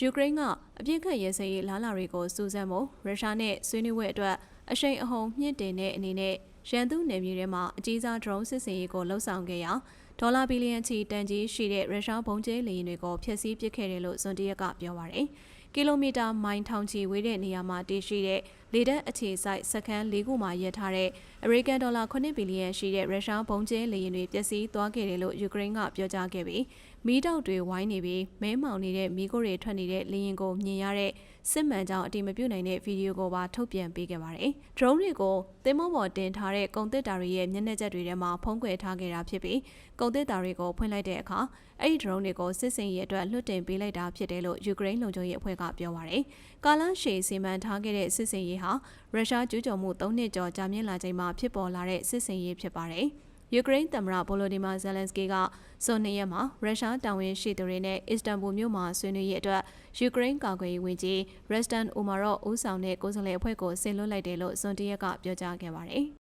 ယူကရိန်းကအပြစ်ခတ်ရဲစဲရေးလားလာတွေကိုစူးစမ်းဖို့ရုရှားနဲ့ဆွေးနွေးပွဲအတွက်အရှိန်အဟုန်မြင့်တင်တဲ့အနေနဲ့ရန်သူနယ်မြေထဲမှာအကြီးစား drone စစ်စင်ရေးကိုလှုပ်ဆောင်ခဲ့ရာ ဒေါ်လာဘီလီယံချီတန်ကြီးရှိတဲ့ရုရှားဘုံကျဲလေယာဉ်တွေကိုဖျက်ဆီးပစ်ခဲ့တယ်လို့ဇွန်တရက်ကပြောပါရယ်ကီလိုမီတာမိုင်ထောင်ချီဝေးတဲ့နေရာမှာတည်ရှိတဲ့လေတပ်အခြေစိုက်စခန်း၄ခုမှာရပ်ထားတဲ့အမေရိကန်ဒေါ်လာ9ဘီလီယံရှိတဲ့ရုရှားဘုံကျဲလေယာဉ်တွေပျက်စီးသွားခဲ့တယ်လို့ယူကရိန်းကပြောကြားခဲ့ပြီးမီးတောက်တွေဝိုင်းနေပြီးမဲမောင်နေတဲ့မီးခိုးတွေထွက်နေတဲ့လေယာဉ်ကိုမြင်ရတဲ့စစ်မှန်ကြောင်အတိမပြုတ်နိုင်တဲ့ဗီဒီယိုကိုပါထုတ်ပြန်ပေးခဲ့ပါတယ်။ drone တွေကိုသင်္ဘောပေါ်တင်ထားတဲ့ကုန်တစ်တာတွေရဲ့မျက်နှာကျက်တွေထဲမှာဖုံးကွယ်ထားခဲ့တာဖြစ်ပြီးကုန်တစ်တာတွေကိုဖွင့်လိုက်တဲ့အခါအဲ့ဒီ drone တွေကိုစစ်စင်ရေးအတွက်လွှတ်တင်ပေးလိုက်တာဖြစ်တယ်လို့ယူကရိန်းလုံခြုံရေးအဖွဲ့ကပြောပါတယ်။ကာလရှည်စီမံထားခဲ့တဲ့စစ်စင်ရေးဟာရုရှားကျူးကျော်မှု၃နှစ်ကျော်ကြာမြင့်လာချိန်မှာဖြစ်ပေါ်လာတဲ့စစ်စင်ရေးဖြစ်ပါတယ်။ယူကရိန်းသမ္မတဗိုလိုဒီမာဇယ်လန်စကီကဇွန်၂ရက်မှာရုရှားတာဝန်ရှိသူတွေနဲ့အစ္စတန်ဘူမြို့မှာဆွေးနွေးရေးအတွက်ယူကရိန်းကာကွယ်ရေးဝန်ကြီးရက်စတန်အိုမာရော့ဦးဆောင်တဲ့ကိုယ်စားလှယ်အဖွဲ့ကိုဆင်လွှတ်လိုက်တယ်လို့ဇွန်၁ရက်ကပြောကြားခဲ့ပါတယ်။